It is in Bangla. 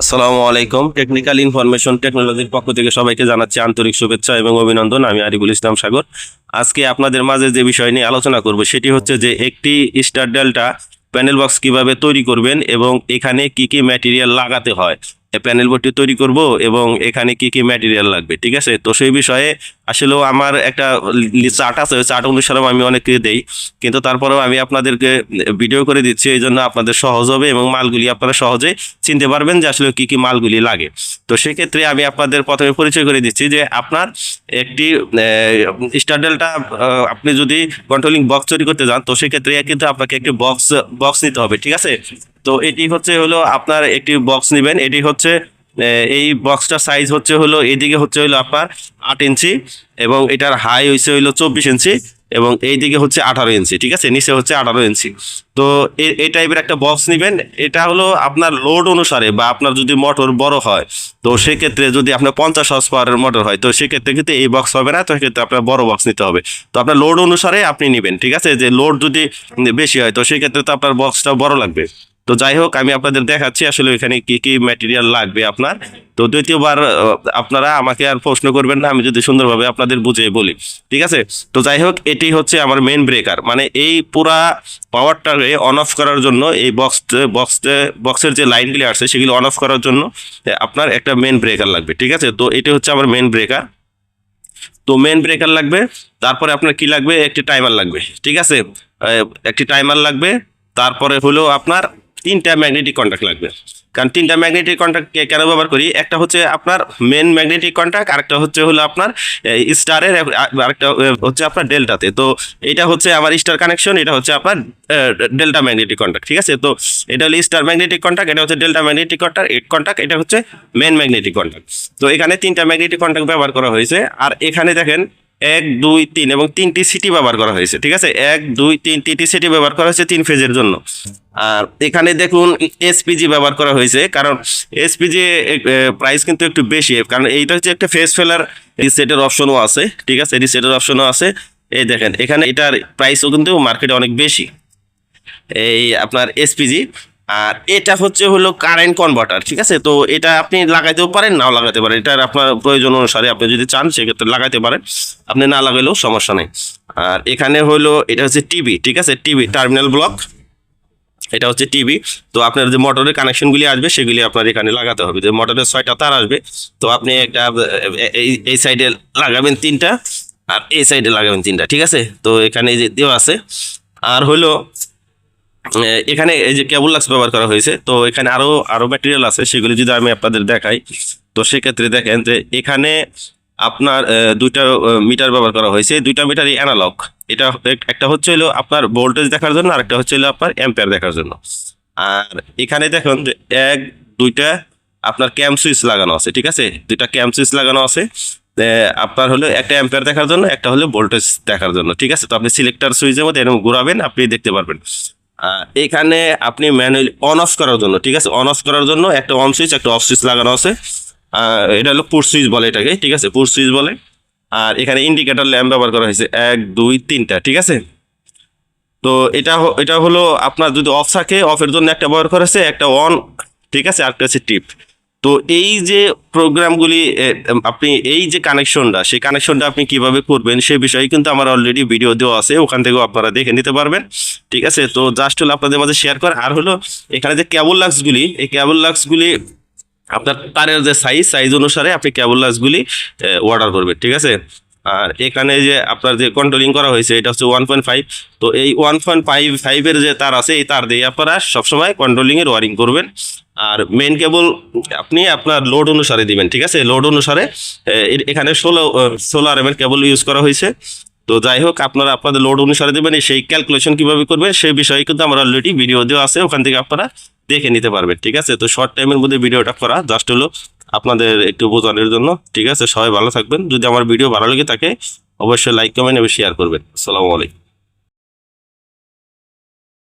আসসালামু আলাইকুম। টেকনিক্যাল ইনফরমেশন টেকনোলজির পক্ষ থেকে সবাইকে জানাচ্ছি আন্তরিক শুভেচ্ছা এবং অভিনন্দন। আমি আরিফুল ইসলাম সাগর। আজকে আপনাদের মাঝে যে বিষয় নিয়ে আলোচনা করব, সেটি হচ্ছে যে একটি স্টার ডেল্টা প্যানেল বক্স কীভাবে তৈরি করবেন এবং এখানে কি কি ম্যাটেরিয়াল লাগাতে হয়। প্যানেল বোর্ডটি তৈরি করব এবং এখানে কি কি ম্যাটেরিয়াল লাগবে, ঠিক আছে? তো সেই বিষয়ে আসলেও আমার একটা চার্ট আছে, ওই চার্ট অনুসারে আমি অনেককে দেই। কিন্তু তারপরেও আমি আপনাদেরকে ভিডিও করে দিচ্ছি, এই জন্য আপনাদের সহজ হবে এবং মালগুলি আপনারা সহজে চিনতে পারবেন যে আসলে কি কি মালগুলি লাগে। তো সেক্ষেত্রে আমি আপনাদের প্রথমে পরিচয় করে দিচ্ছি যে আপনার একটি স্টার আপনি যদি কন্ট্রোলিং বক্স তৈরি করতে যান, তো সেক্ষেত্রে কিন্তু আপনাকে একটি বক্স বক্স নিতে হবে, ঠিক আছে? তো এটি হচ্ছে হলো আপনার একটি বক্স নেবেন, এটি হচ্ছে এই বক্সটার সাইজ হচ্ছে হলো, এদিকে হচ্ছে হলো আপনার আট ইঞ্চি এবং এটার হাই হয়েছে হলো চব্বিশ ইঞ্চি এবং এই দিকে হচ্ছে আঠারো ইঞ্চি, ঠিক আছে? নিচে হচ্ছে আঠারো ইঞ্চি। তো এই টাইপের একটা বক্স নেবেন, এটা হলো আপনার লোড অনুসারে বা আপনার যদি মোটর বড় হয়, তো সেক্ষেত্রে যদি আপনার পঞ্চাশ হর্স পাওয়ারের মোটর হয়, তো সেক্ষেত্রে কিন্তু এই বক্স হবে না, তো সেক্ষেত্রে আপনার বড় বক্স নিতে হবে। তো আপনার লোড অনুসারে আপনি নেবেন, ঠিক আছে? যে লোড যদি বেশি হয়, তো সেক্ষেত্রে তো আপনার বক্সটা বড় লাগবে। তো যাই হোক, আমি আপনাদের দেখাচ্ছি আসলে এখানে কি কি ম্যাটেরিয়াল লাগবে আপনার। তো দ্বিতীয়বার আপনারা আমাকে আর প্রশ্ন করবেন না, আমি যদি সুন্দরভাবে আপনাদের বুঝিয়ে বলি। ঠিক আছে? তো যাই হোক, এটি হচ্ছে আমার মেন ব্রেকার মানে এই পুরা পাওয়ারটাকে অন অফ করার জন্য, এই বক্স বক্স বক্সের যে লাইনগুলি আছে, সেগুলো অন অফ করার জন্য আপনার একটা মেন ব্রেকার লাগবে। ঠিক আছে? তো এটি হচ্ছে আমার মেন ব্রেকার তো মেন ব্রেকার লাগবে। তারপরে আপনার কি লাগবে? একটি টাইমার লাগবে। ঠিক আছে? একটি টাইমার লাগবে। তারপরে হলো আপনার তিনটা ম্যাগনেটিক কন্ট্যাক্ট লাগবে। কারণ তিনটা ম্যাগনেটিক কন্ট্যাক্ট কেন ব্যবহার করি? একটা হচ্ছে আপনার মেন ম্যাগনেটিক কন্ট্যাক্ট আরেকটা হচ্ছে হলো আপনার স্টারের আরেকটা হচ্ছে আপনার ডেল্টাতে তো এটা হচ্ছে আমার স্টার কানেকশন এটা হচ্ছে আপনার ডেল্টা ম্যাগনেটিক কন্ট্যাক্ট ঠিক আছে? তো এটা হলো স্টার ম্যাগনেটিক কন্ট্যাক্ট এটা হচ্ছে ডেল্টা ম্যাগনেটিক কন্ট্যাক্ট কন্ট্যাক্ট এটা হচ্ছে মেন ম্যাগনেটিক কন্ট্যাক্ট তো এখানে তিনটা ম্যাগনেটিক কন্ট্যাক্ট ব্যবহার করা হয়েছে। আর এখানে দেখেন এক, দুই, তিন এবং তিনটি সিটি ব্যবহার করা হয়েছে, ঠিক আছে? এক, দুই, তিন, তিনটি সিটি ব্যবহার করা হয়েছে তিন ফেজের জন্য। আর এখানে দেখুন এসপিজি ব্যবহার করা হয়েছে, কারণ এসপিজি প্রাইস কিন্তু একটু বেশি, কারণ এইটা হচ্ছে একটা ফেস ফেলার রিসেটের অপশনও আছে, ঠিক আছে? রিসেটের অপশনও আছে। এই দেখেন, এখানে এটার প্রাইসও কিন্তু মার্কেটে অনেক বেশি। এই আপনার এসপিজি আর এটা হচ্ছে হলো কারেন্ট কনভার্টার ঠিক আছে? তো এটা আপনি লাগাইতেও পারেন, নাও লাগাতে পারেন। এটার আপনার প্রয়োজন অনুসারে আপনি যদি চান, সেক্ষেত্রে লাগাইতে পারেন। আপনি না লাগাইলেও সমস্যা নেই। আর এখানে হলো, এটা হচ্ছে টিভি ঠিক আছে? টিভি টার্মিনাল ব্লক এটা হচ্ছে টিভি তো আপনার যে মোটরের কানেকশনগুলি আসবে, সেগুলি আপনার এখানে লাগাতে হবে। যে মোটরের ছয়টা তার আসবে, তো আপনি একটা, এই সাইডে লাগাবেন তিনটা, আর এই সাইডে লাগাবেন তিনটা, ঠিক আছে? তো এখানে যে দেওয়া আছে। আর হলো এখানে এই যে কেবল লাক্স ব্যবহার করা হয়েছে, তো এখানে আরও আরও ম্যাটেরিয়াল আছে, সেগুলি যদি আমি আপনাদের দেখাই, তো সেক্ষেত্রে দেখেন যে এখানে আপনার দুইটা মিটার ব্যবহার করা হয়েছে, দুইটা মিটারই অ্যানালগ এটা একটা হচ্ছে হলো আপনার ভোল্টেজ দেখার জন্য আর একটা হচ্ছে হলো আপনার অ্যাম্পিয়ার দেখার জন্য। আর এখানে দেখুন যে এক, দুইটা আপনার ক্যাম সুইচ লাগানো আছে, ঠিক আছে? দুইটা ক্যাম সুইচ লাগানো আছে আপনার হলো একটা অ্যাম্পিয়ার দেখার জন্য, একটা হলো ভোল্টেজ দেখার জন্য, ঠিক আছে? তো আপনি সিলেক্টার সুইচের মধ্যে এরকম ঘুরাবেন, আপনি দেখতে পারবেন। এখানে আপনি ম্যানুয়ালি অন অফ করার জন্য, ঠিক আছে? অন অফ করার জন্য একটা অন সুইচ একটা অফ সুইচ লাগানো আছে। এটা হলো পুর সুইচ বলে এটাকে, ঠিক আছে? পুর সুইচ বলে। আর এখানে ইন্ডিকেটর ল্যাম্প ব্যবহার করা হয়েছে। এক, দুই, তিনটা, ঠিক আছে? তো এটা এটা হলো আপনার যদি অফ থাকে অফের জন্য একটা ব্যবহার করেছে একটা অন ঠিক আছে? আর একটা হচ্ছে টিপ তো এই যে প্রোগ্রামগুলি আপনি এই যে কানেকশনটা সেই কানেকশনটা আপনি কীভাবে করবেন সে বিষয়ে কিন্তু আমার অলরেডি ভিডিও দেওয়া আছে, ওখান থেকেও আপনারা দেখে নিতে পারবেন। ঠিক আছে? তো জাস্ট হলো আপনাদের মাঝে শেয়ার কর। আর হলো এখানে যে কেবল লাক্সগুলি এই কেবল লাক্সগুলি আপনার তারের যে সাইজ সাইজ অনুসারে আপনি কেবল লাক্সগুলি অর্ডার করবেন। ঠিক আছে? আর এখানে যে আপনার যে কন্ট্রোলিং করা হয়েছে, এটা হচ্ছে ওয়ান পয়েন্ট ফাইভ তো এই ওয়ান পয়েন্ট ফাইভ ফাইভের যে তার আছে, এই তার দিয়ে আপনারা সবসময় কন্ট্রোলিংয়ের ওয়ারিং করবেন। আর মেন কেবল আপনি আপনার লোড অনুসারে দিবেন, ঠিক আছে? লোড অনুসারে এখানে ষোলো সোলার এম কেবল ইউজ করা হয়েছে। তো যাই হোক, আপনারা আপনাদের লোড অনুসারে দেবেন সেই ক্যালকুলেশন কীভাবে করবেন, সেই বিষয়ে কিন্তু আমার অলরেডি ভিডিও দেওয়া আছে, ওখান থেকে আপনারা দেখে নিতে পারবেন, ঠিক আছে? তো শর্ট টাইমের মধ্যে ভিডিওটা করা জাস্ট হলো আপনাদের একটু বোঝানোর জন্য, ঠিক আছে? সবাই ভালো থাকবেন। যদি আমার ভিডিও ভালো লেগে থাকে, অবশ্যই লাইক কমেন্ট এবং শেয়ার করবেন। আসসালামু আলাইকুম।